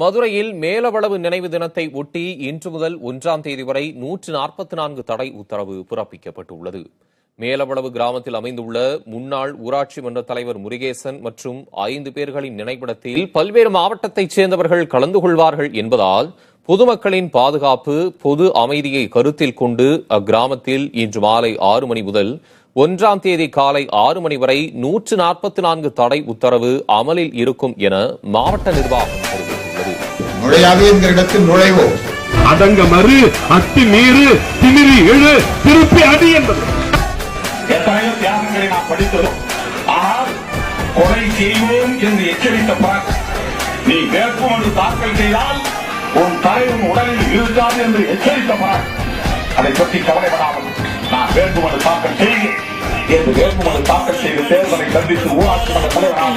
மதுரையில் மேலவளவு நினைவு தினத்தை ஒட்டி இன்று முதல் ஒன்றாம் தேதி வரை நூற்று நாற்பத்தி நான்கு தடை உத்தரவு பிறப்பிக்கப்பட்டுள்ளது. மேலவளவு கிராமத்தில் அமைந்துள்ள முன்னாள் ஊராட்சி மன்ற தலைவர் முருகேசன் மற்றும் ஐந்து பேர்களின் நினைவிடத்தில் பல்வேறு மாவட்டத்தைச் சேர்ந்தவர்கள் கலந்து கொள்வார்கள் என்பதால் பொதுமக்களின் பாதுகாப்பு பொது அமைதியை கருத்தில் கொண்டு அக்கிராமத்தில் இன்று மாலை ஆறு மணி முதல் ஒன்றாம் தேதி காலை ஆறு மணி வரை நூற்று நாற்பத்தி நான்கு தடை உத்தரவு அமலில் இருக்கும் என மாவட்ட நிர்வாகம் தெரிவித்துள்ளது. நுழையாது என்கிற இடத்தில் நுழைவோம். அடங்க மறு அத்தி மீறு திமிரி எழு திருப்பி அடி என்பது. எத்தனையோ தியாகங்களை நாம் படித்தோம் ஆனால் கொலை செய்வோம் என்று எச்சரித்த பிறகு நீ வேட்புமனு தாக்கல் செய்தால் உன் தலைவன் உடலில் இருக்காது என்று எச்சரித்த பிறகு அதை பற்றி கவலைப்படாமல் நான் வேட்புமனு தாக்கல் செய்கிறேன். என்று வேட்புமனு தாக்கல் செய்து தேர்தலை சந்தித்து ஊராட்சி மன்ற தலைவராக